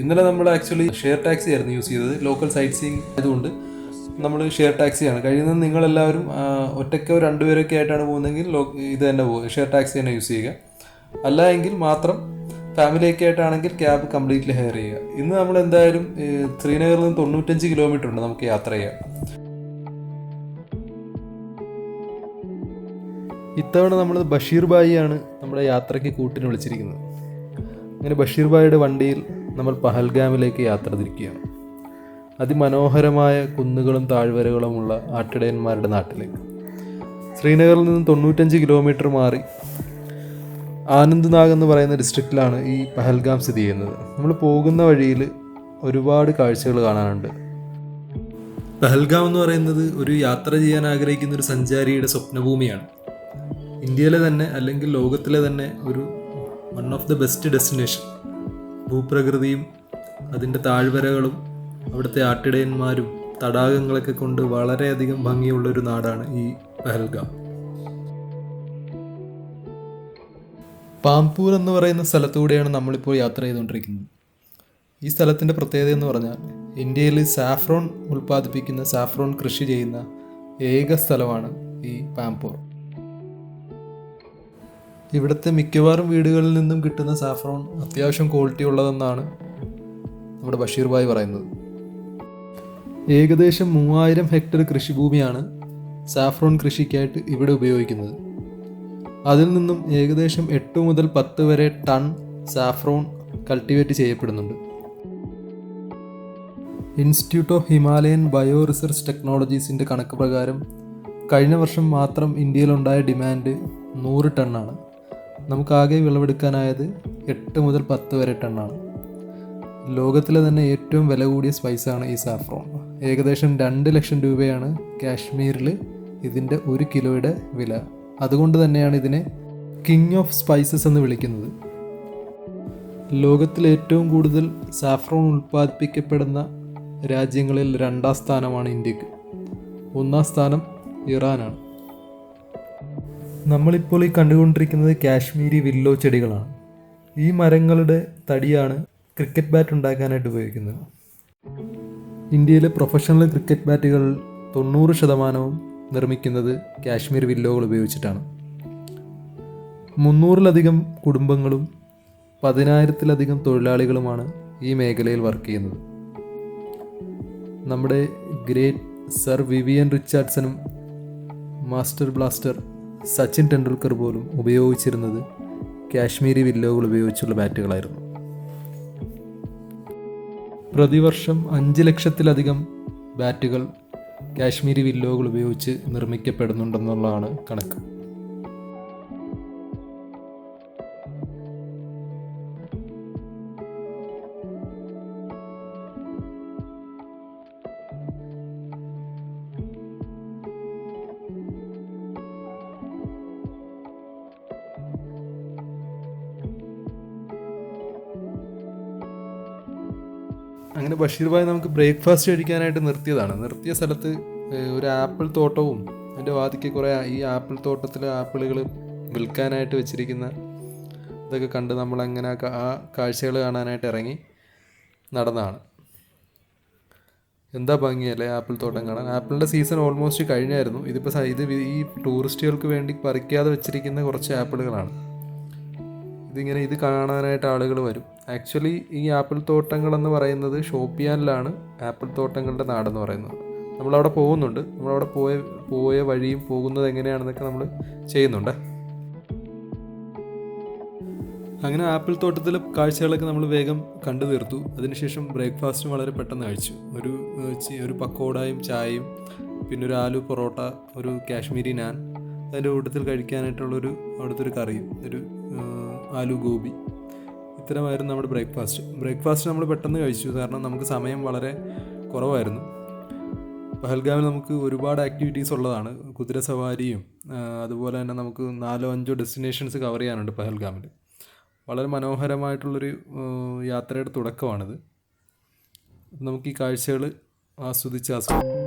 ഇന്നലെ നമ്മൾ actually share taxi ആയിരുന്നു യൂസ് ചെയ്തത്. ലോക്കൽ സൈറ്റ് സീയിങ് ആയതുകൊണ്ട് നമ്മൾ ഷെയർ ടാക്സിയാണ് കഴിയുന്നത് നിങ്ങളെല്ലാവരും ഒറ്റയ്ക്ക് രണ്ടുപേരൊക്കെ ആയിട്ടാണ് പോകുന്നതെങ്കിൽ ലോ ഇത് തന്നെ പോകും ഷെയർ ടാക്സി തന്നെ യൂസ് ചെയ്യുക. അല്ല എങ്കിൽ മാത്രം ഫാമിലിയൊക്കെ ആയിട്ടാണെങ്കിൽ ക്യാബ് കംപ്ലീറ്റ്ലി ഹയർ ചെയ്യുക. ഇന്ന് നമ്മൾ എന്തായാലും ശ്രീനഗറിൽ നിന്ന് തൊണ്ണൂറ്റഞ്ച് കിലോമീറ്റർ ഉണ്ട് നമുക്ക് യാത്ര ചെയ്യാം ഇത്തവണ നമ്മൾ ബഷീർ നമ്മുടെ യാത്രയ്ക്ക് കൂട്ടിന് വിളിച്ചിരിക്കുന്നത്. അങ്ങനെ ബഷീർ ബായിയുടെ വണ്ടിയിൽ നമ്മൾ പഹൽഗാമിലേക്ക് യാത്ര തിരിക്കുകയാണ്. അതിമനോഹരമായ കുന്നുകളും താഴ്വരകളുമുള്ള ആട്ടിടയന്മാരുടെ നാട്ടിലേക്ക്. ശ്രീനഗറിൽ നിന്ന് തൊണ്ണൂറ്റഞ്ച് കിലോമീറ്റർ മാറി ആനന്ദ്നാഗ് എന്ന് പറയുന്ന ഡിസ്ട്രിക്റ്റിലാണ് ഈ പഹൽഗാം സ്ഥിതി ചെയ്യുന്നത്. നമ്മൾ പോകുന്ന വഴിയിൽ ഒരുപാട് കാഴ്ചകൾ കാണാനുണ്ട്. പഹൽഗാം എന്ന് പറയുന്നത് ഒരു യാത്ര ചെയ്യാൻ ആഗ്രഹിക്കുന്ന ഒരു സഞ്ചാരിയുടെ സ്വപ്നഭൂമിയാണ്. ഇന്ത്യയിലെ തന്നെ അല്ലെങ്കിൽ ലോകത്തിലെ തന്നെ ഒരു one of the best destination ഭൂപ്രകൃതിയും അതിന്റെ താഴ്വരകളും അവിടുത്തെ ആട്ടിടയന്മാരും തടാകങ്ങളൊക്കെ കൊണ്ട് വളരെയധികം ഭംഗിയുള്ളൊരു നാടാണ് ഈ പഹൽഗാം. പാമ്പൂർ എന്ന് പറയുന്ന സ്ഥലത്തൂടെയാണ് നമ്മളിപ്പോൾ യാത്ര ചെയ്തുകൊണ്ടിരിക്കുന്നത്. ഈ സ്ഥലത്തിന്റെ പ്രത്യേകത എന്ന് പറഞ്ഞാൽ ഇന്ത്യയിൽ സാഫ്രോൺ ഉൽപ്പാദിപ്പിക്കുന്ന സാഫ്രോൺ കൃഷി ചെയ്യുന്ന ഏക സ്ഥലമാണ് ഈ പാംപൂർ. ഇവിടുത്തെ മിക്കവാറും വീടുകളിൽ നിന്നും കിട്ടുന്ന സാഫ്രോൺ അത്യാവശ്യം ക്വാളിറ്റി ഉള്ളതെന്നാണ് നമ്മുടെ ബഷീർ ഭായ് പറയുന്നത്. ഏകദേശം മൂവായിരം ഹെക്ടർ കൃഷിഭൂമിയാണ് സാഫ്രോൺ കൃഷിക്കായിട്ട് ഇവിടെ ഉപയോഗിക്കുന്നത്. അതിൽ നിന്നും ഏകദേശം എട്ട് മുതൽ പത്ത് വരെ ടൺ സാഫ്രോൺ കൾട്ടിവേറ്റ് ചെയ്യപ്പെടുന്നുണ്ട്. Institute of Himalayan bio research ടെക്നോളജീസിന്റെ കണക്ക് പ്രകാരം കഴിഞ്ഞ വർഷം മാത്രം ഇന്ത്യയിലുണ്ടായ ഡിമാൻഡ് നൂറ് ടണ്ണാണ്. നമുക്കാകെ വിളവെടുക്കാനായത് എട്ട് മുതൽ പത്ത് വരെ ടണ്ണാണ്. ലോകത്തിലെ തന്നെ ഏറ്റവും വില കൂടിയ സ്പൈസാണ് ഈ സാഫ്രോൺ ഏകദേശം രണ്ട് ലക്ഷം രൂപയാണ് കാശ്മീരിൽ ഇതിന്റെ ഒരു കിലോയുടെ വില. അതുകൊണ്ട് തന്നെയാണ് ഇതിനെ കിങ് ഓഫ് സ്പൈസസ് എന്ന് വിളിക്കുന്നത്. ലോകത്തിൽ ഏറ്റവും കൂടുതൽ സാഫ്രോൺ ഉൽപ്പാദിപ്പിക്കപ്പെടുന്ന രാജ്യങ്ങളിൽ രണ്ടാം സ്ഥാനമാണ് ഇന്ത്യയ്ക്ക്. ഒന്നാം സ്ഥാനം ഇറാനാണ്. നമ്മളിപ്പോൾ ഈ കണ്ടുകൊണ്ടിരിക്കുന്നത് കാശ്മീരി വില്ലോ ചെടികളാണ്. ഈ മരങ്ങളുടെ തടിയാണ് ക്രിക്കറ്റ് ബാറ്റ് ഉണ്ടാക്കാനായിട്ട് ഉപയോഗിക്കുന്നത്. ഇന്ത്യയിലെ പ്രൊഫഷണൽ ക്രിക്കറ്റ് ബാറ്റുകൾ തൊണ്ണൂറ് ശതമാനവും നിർമ്മിക്കുന്നത് കാശ്മീർ വില്ലോകൾ ഉപയോഗിച്ചിട്ടാണ്. മുന്നൂറിലധികം കുടുംബങ്ങളും പതിനായിരത്തിലധികം തൊഴിലാളികളുമാണ് ഈ മേഖലയിൽ വർക്ക് ചെയ്യുന്നത്. നമ്മുടെ ഗ്രേറ്റ് സർ വിവിയൻ റിച്ചാർഡ്സനും മാസ്റ്റർ ബ്ലാസ്റ്റർ സച്ചിൻ ടെണ്ടുൽക്കർ പോലും ഉപയോഗിച്ചിരുന്നത് കാശ്മീരി വില്ലോകൾ ഉപയോഗിച്ചുള്ള ബാറ്റുകളായിരുന്നു. പ്രതിവർഷം അഞ്ച് ലക്ഷത്തിലധികം ബാറ്റുകൾ കാശ്മീരി വില്ലോകൾ ഉപയോഗിച്ച് നിർമ്മിക്കപ്പെടുന്നുണ്ടെന്നുള്ളതാണ് കണക്ക്. അങ്ങനെ ബഷീർ ഭായ് നമുക്ക് ബ്രേക്ക്ഫാസ്റ്റ് കഴിക്കാനായിട്ട് നിർത്തിയതാണ്. നിർത്തിയ സ്ഥലത്ത് ഒരു ആപ്പിൾ തോട്ടവും അതിന്റെ വാതിക്ക് കുറേ ഈ ആപ്പിൾ തോട്ടത്തിലെ ആപ്പിളുകൾ വിൽക്കാനായിട്ട് വെച്ചിരിക്കുന്ന ഇതൊക്കെ കണ്ട് നമ്മളങ്ങനെ ആ കാഴ്ചകൾ കാണാനായിട്ട് ഇറങ്ങി നടന്നതാണ്. എന്താ ഭംഗിയല്ലേ ആപ്പിൾ തോട്ടം കാണാൻ? ആപ്പിളിന്റെ സീസൺ ഓൾമോസ്റ്റ് കഴിഞ്ഞായിരുന്നു. ഇതിപ്പോൾ ഇത് ഈ ടൂറിസ്റ്റുകൾക്ക് വേണ്ടി പറിക്കാതെ വെച്ചിരിക്കുന്ന കുറച്ച് ആപ്പിളുകളാണ്. ഇതിങ്ങനെ ഇത് കാണാനായിട്ട് ആളുകൾ വരും. ആക്ച്വലി ഈ ആപ്പിൾ തോട്ടങ്ങൾ എന്ന് പറയുന്നത് ഷോപ്പിയാനിലാണ് ആപ്പിൾ തോട്ടങ്ങളുടെ നാടെന്ന് പറയുന്നത്. നമ്മളവിടെ പോകുന്നുണ്ട്. നമ്മളവിടെ പോയ പോയ വഴിയും പോകുന്നത് എങ്ങനെയാണെന്നൊക്കെ നമ്മൾ ചെയ്യുന്നുണ്ട്. അങ്ങനെ ആപ്പിൾ തോട്ടത്തിലെ കാഴ്ചകളൊക്കെ നമ്മൾ വേഗം കണ്ടു തീർത്തു. അതിനുശേഷം ബ്രേക്ക്ഫാസ്റ്റും വളരെ പെട്ടെന്ന് കഴിച്ചു. ഒരു ഒരു പക്കോടയും ചായയും പിന്നെ ഒരു ആലു പൊറോട്ട ഒരു കാശ്മീരി നാൻ അതിന്റെ കൂട്ടത്തിൽ കഴിക്കാനായിട്ടുള്ളൊരു അവിടുത്തെ ഒരു കറിയും ഒരു ആലു ഗോബി. ഇത്തരമായിരുന്നു നമ്മുടെ ബ്രേക്ക്ഫാസ്റ്റ്. ബ്രേക്ക്ഫാസ്റ്റ് നമ്മൾ പെട്ടെന്ന് കഴിച്ചു. കാരണം നമുക്ക് സമയം വളരെ കുറവായിരുന്നു. പഹൽഗാമിൽ നമുക്ക് ഒരുപാട് ആക്ടിവിറ്റീസ് ഉള്ളതാണ്. കുതിര സവാരിയും അതുപോലെ തന്നെ നമുക്ക് നാലോ അഞ്ചോ ഡെസ്റ്റിനേഷൻസ് കവർ ചെയ്യാനുണ്ട് പഹൽഗാമിൽ വളരെ മനോഹരമായിട്ടുള്ളൊരു യാത്രയുടെ തുടക്കമാണിത്. നമുക്ക് ഈ കാഴ്ചകൾ ആസ്വദിച്ച് ആസ്വദിക്കാം